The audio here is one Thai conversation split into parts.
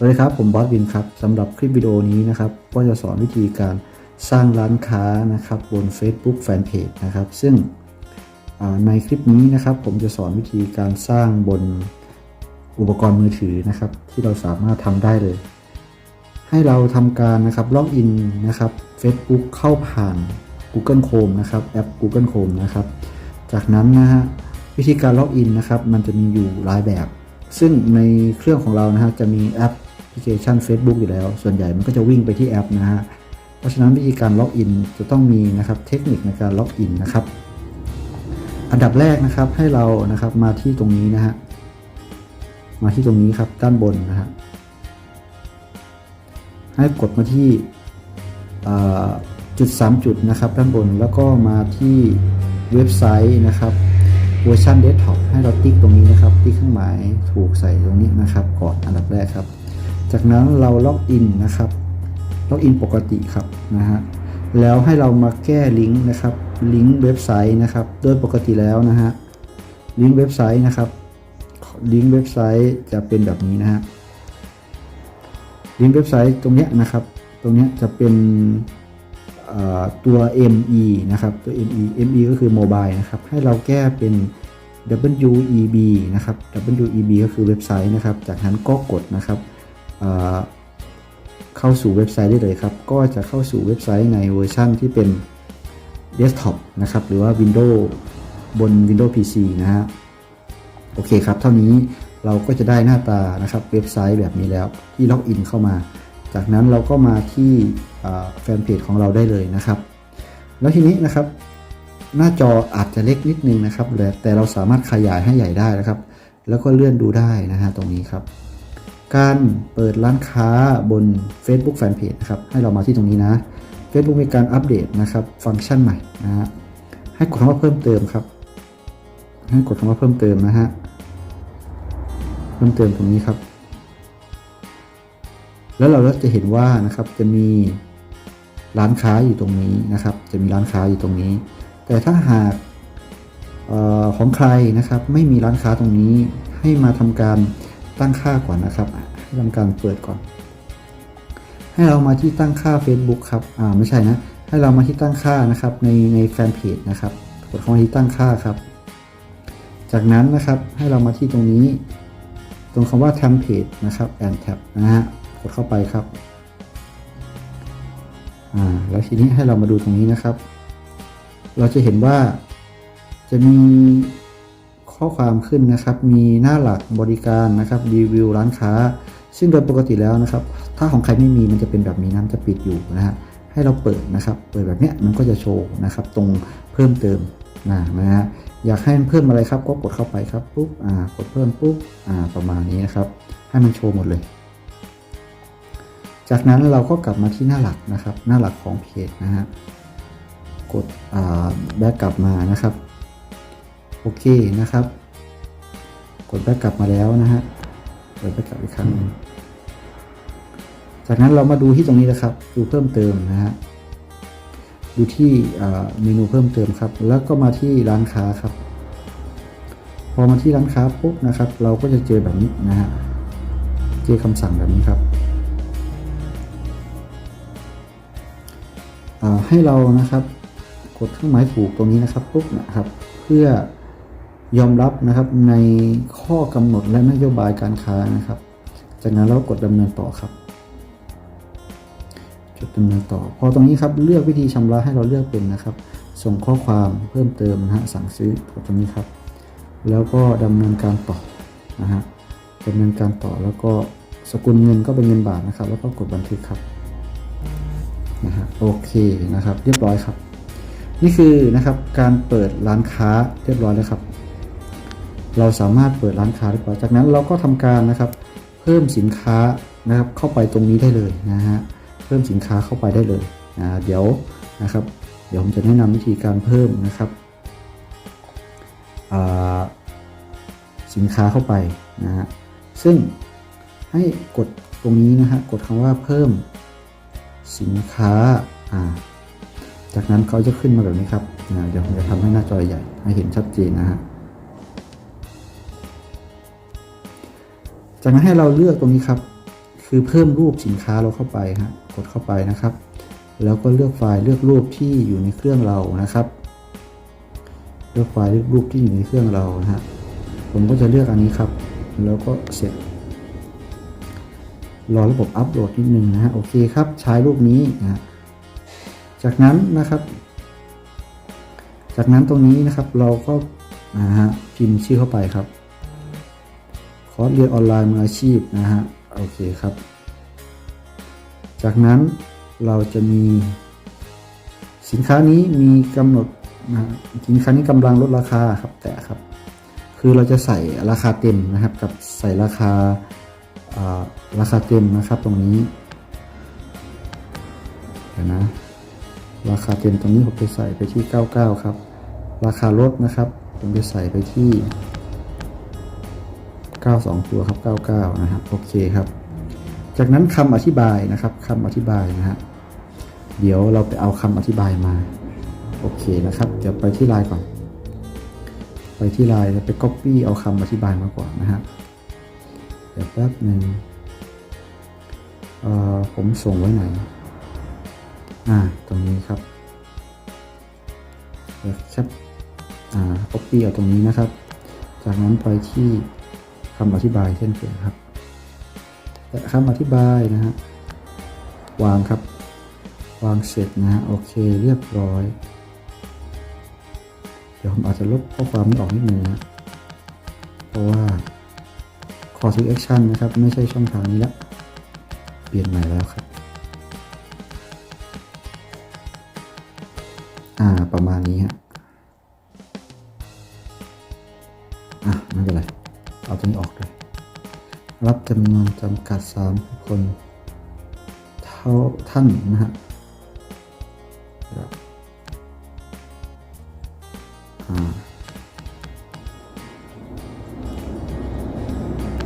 สวัสดีครับ ผมบอสวินครับสำหรับคลิปวิดีโอนี้นะครับก็จะสอนวิธีการสร้างร้านค้านะครับบน Facebook Fanpage นะครับ ซึ่งในคลิปนี้นะครับ ผมจะสอนวิธีการสร้างบนอุปกรณ์มือถือนะครับ ที่เราสามารถทำได้เลย ให้เราทำการนะครับล็อกอินนะครับ Facebook เข้าผ่าน Google Chrome นะครับแอป Google Chrome นะครับ จากนั้นนะฮะวิธีการล็อกอินนะครับ มันจะมีอยู่หลายแบบ ซึ่งในเครื่องของเรานะฮะจะมีแอป พลิเคชัน Facebook อยู่แล้ว ส่วนใหญ่มันก็จะวิ่งไปที่แอปนะฮะ เพราะฉะนั้นวิธีการล็อกอินจะต้องมีนะครับเทคนิคในการล็อกอินนะครับ อันดับแรกนะครับให้เรานะครับมาที่ตรงนี้นะฮะ มาที่ตรงนี้ครับด้านบนนะฮะ ให้กดมาที่จุด 3 จุดนะครับด้านบนแล้วก็มาที่เว็บไซต์นะครับเวอร์ชันเดสก์ท็อปให้เราติ๊กตรงนี้นะครับ ติ๊กเครื่องหมายถูกใส่ตรงนี้นะครับก่อนอันดับแรกครับ จากนั้นเราล็อกอินนะครับล็อกอินปกติครับนะฮะแล้วให้เรามาแก้ลิงก์นะครับลิงก์เว็บไซต์นะครับ โดยปกติแล้วนะฮะลิงก์เว็บไซต์นะครับลิงก์เว็บไซต์จะเป็นแบบนี้นะฮะลิงก์เว็บไซต์ตรงเนี้ยนะครับ ตรงเนี้ยจะเป็นตัว ME นะครับ ตัว ME ME ก็คือโมบายนะครับ ให้เราแก้เป็น WEB นะครับ WEB ก็คือเว็บไซต์นะครับ จากนั้นก็กดนะครับ เข้าสู่เว็บไซต์ได้เลยครับ ก็จะเข้าสู่เว็บไซต์ในเวอร์ชั่นที่เป็นเดสก์ท็อปนะครับ หรือว่า Windows บน Windows PC นะฮะ โอเคครับ เท่านี้เราก็จะได้หน้าตานะครับเว็บไซต์แบบนี้แล้วที่ล็อกอินเข้ามา จากนั้นเราก็มาที่แฟนเพจของเราได้เลยนะครับ แล้วทีนี้นะครับ หน้าจออาจจะเล็กนิดนึงนะครับแต่เราสามารถขยายให้ใหญ่ได้นะครับ แล้วก็เลื่อนดูได้นะฮะตรงนี้ครับ การเปิดร้านค้าบน Facebook Fanpage นะครับ ให้เรามาที่ตรงนี้นะ Facebook มีการอัปเดตนะครับ ฟังก์ชันใหม่นะฮะ ให้กดคำว่าเพิ่มเติมครับ ให้กดคำว่าเพิ่มเติมนะฮะ เพิ่มเติมตรงนี้ครับ แล้วเราก็จะเห็นว่านะครับ จะมีร้านค้าอยู่ตรงนี้นะครับ จะมีร้านค้าอยู่ตรงนี้ แต่ถ้าหากออของใครนะครับ ไม่มีร้านค้าตรงนี้ ให้มาทำการ ตั้งค่าก่อนนะครับให้ทำการเปิดก่อน ให้เรามาที่ตั้งค่า Facebook ครับอ่าไม่ใช่นะ ให้เรามาที่ตั้งค่านะครับในในแฟนเพจนะครับกดเข้ามาที่ตั้งค่าครับ จากนั้นนะครับให้เรามาที่ตรงนี้ ตรงคำว่า template นะครับ and tab นะฮะกดเข้าไปครับอ่าแล้วทีนี้ให้เรามาดูตรงนี้นะครับ เราจะเห็นว่าจะมี ข้อความขึ้นนะครับ มีหน้าหลักบริการนะครับรีวิวร้านค้า ซึ่งโดยปกติแล้วนะครับ ถ้าของใครไม่มีมันจะเป็นแบบนี้นะมันจะปิดอยู่นะฮะให้เราเปิดนะครับ เปิดแบบเนี้ยมันก็จะโชว์นะครับ ตรงเพิ่มเติมนะนะฮะอยากให้มันเพิ่มอะไรครับ ก็กดเข้าไปครับปุ๊บอ่ากดเพิ่มปุ๊บอ่าประมาณนี้นะครับ ให้มันโชว์หมดเลย จากนั้นเราก็กลับมาที่หน้าหลักนะครับ หน้าหลักของเพจนะฮะกดแบ็กกลับมานะครับ โอเคนะครับ กดแบ็กกลับมาแล้วนะฮะเปิดแบ็กกลับอีกครั้งหนึ่งจากนั้นเรามาดูที่ตรงนี้นะครับ ดูเพิ่มเติมนะฮะดูที่เมนูเพิ่มเติมครับ แล้วก็มาที่ร้านค้าครับ พอมาที่ร้านค้าปุ๊บนะครับ เราก็จะเจอแบบนี้นะฮะเจอคำสั่งแบบนี้ครับให้เรานะครับ กดเครื่องหมายถูกตรงนี้นะครับปุ๊บนะครับ เพื่อ ยอมรับนะครับในข้อกำหนดและนโยบายการค้านะครับ จากนั้นเรากดดำเนินต่อครับจดดำเนินต่อ พอตรงนี้ครับเลือกวิธีชำระให้เราเลือกเป็นนะครับ ส่งข้อความเพิ่มเติมนะฮะสั่งซื้อกดตรงนี้ครับ แล้วก็ดำเนินการต่อนะฮะดำเนินการต่อแล้วก็สกุลเงินก็เป็นเงินบาทนะครับ แล้วก็กดบันทึกครับนะฮะโอเคนะครับ เรียบร้อยครับ นี่คือนะครับการเปิดร้านค้าเรียบร้อยแล้วครับ เราสามารถเปิดร้านค้าได้ก่อนจากนั้นเราก็ทำการนะครับ เพิ่มสินค้านะครับเข้าไปตรงนี้ได้เลยนะฮะ เพิ่มสินค้าเข้าไปได้เลยนะเดี๋ยวนะครับ เดี๋ยวผมจะแนะนำวิธีการเพิ่มนะครับสินค้าเข้าไปนะฮะ ซึ่งให้กดตรงนี้นะฮะ กดคำว่าเพิ่มสินค้าอ่าจากนั้นเขาจะขึ้นมาแบบนี้ครับนะเดี๋ยวผมจะทำให้หน้าจอใหญ่ให้เห็นชัดเจนนะฮะ จากนั้นให้เราเลือกตรงนี้ครับ คือเพิ่มรูปสินค้าเราเข้าไปฮะกดเข้าไปนะครับ แล้วก็เลือกไฟล์เลือกรูปที่อยู่ในเครื่องเรานะครับ เลือกไฟล์เลือกรูปที่อยู่ในเครื่องเรานะฮะผมก็จะเลือกอันนี้ครับ แล้วก็เสร็จรอระบบอัปโหลดนิดนึงนะฮะโอเคครับ ใช้รูปนี้นะจากนั้นนะครับ จากนั้นตรงนี้นะครับเราก็นะฮะพิมพ์ชื่อเข้าไปครับ อร์สเรียนออนไลน์มืออาชีพนะฮะโอเคครับ จากนั้นเราจะมี สินค้านี้มีกำหนดนะสินค้านี้กำลังลดราคาครับแต่ครับ คือเราจะใส่ราคาเต็มนะครับ กับใส่ราคาอ่าราคาเต็มนะครับตรงนี้เดี๋ยวนะราคาเต็มตรงนี้ผมจะใส่ไปที่ 99 ครับ ราคาลดนะครับ ผมจะใส่ไปที่ 92 ตัวครับ 99 นะครับโอเคครับ จากนั้นคำอธิบายนะครับคำอธิบายนะฮะเดี๋ยวเราไปเอาคำอธิบายมา โอเคนะครับ เดี๋ยวไปที่ไลน์ก่อน ไปที่ไลน์แล้วไป Copy เอาคำอธิบายมาก่อนนะฮะเดี๋ยวแป๊บหนึ่งเอ่อผมส่งไว้ไหน อ่า ตรงนี้ครับเดี๋ยวแคปอ่า copy เอาตรงนี้นะครับ จากนั้นไปที่ คำอธิบายเช่นเคยครับและคำอธิบายนะฮะวางครับ วางเสร็จนะฮะโอเคเรียบร้อย เดี๋ยวผมอาจจะลบข้อความนี้ออกนิดนึงนะเพราะว่า call to action นะครับ ไม่ใช่ช่องทางนี้ละเปลี่ยนใหม่แล้วครับ อ่าประมาณนี้ฮะอะไม่เป็นไร เอาตรงนี้ออกเลย รับจำนวนจำกัด 3 คน เท่าท่านนะฮะ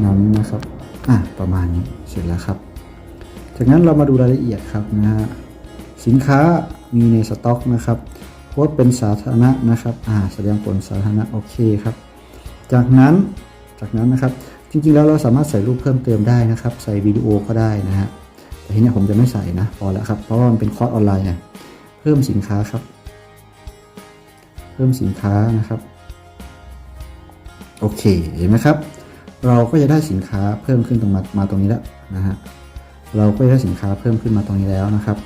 นั้นนะครับ อะ ประมาณนี้ เสร็จแล้วครับ จากนั้นเรามาดูรายละเอียดครับนะฮะ สินค้ามีในสต็อกนะครับ โพสเป็นสาธารณะนะครับ อ่า แสดงผลสาธารณะ โอเคครับ จากนั้น จากนั้นนะครับ จริงๆแล้วเราสามารถใส่รูปเพิ่มเติมได้นะครับ ใส่วิดีโอก็ได้นะฮะแต่ทีเนี้ยผมจะไม่ใส่นะพอแล้วครับเพราะว่ามันเป็นคอร์สออนไลน์ไงเพิ่มสินค้าครับ เพิ่มสินค้านะครับโอเคเห็นไหมครับ เราก็จะได้สินค้าเพิ่มขึ้นตรงมามาตรงนี้แล้วนะฮะเราก็จะได้สินค้าเพิ่มขึ้นมาตรงนี้แล้วนะครับ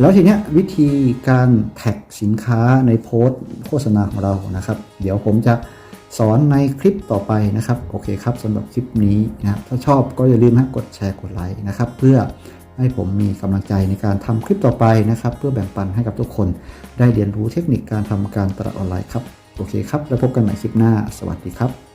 แล้วทีเนี้ยวิธีการแท็กสินค้าในโพสต์โฆษณาของเรานะครับ เดี๋ยวผมจะ สอนในคลิปต่อไปนะครับ โอเคครับสำหรับคลิปนี้นะครับถ้าชอบก็อย่าลืมนะกดแชร์กดไลค์นะครับ เพื่อให้ผมมีกำลังใจในการทำคลิปต่อไปนะครับ เพื่อแบ่งปันให้กับทุกคนได้เรียนรู้เทคนิคการทำการตลาดออนไลน์ครับ โอเคครับ แล้วพบกันใหม่คลิปหน้า สวัสดีครับ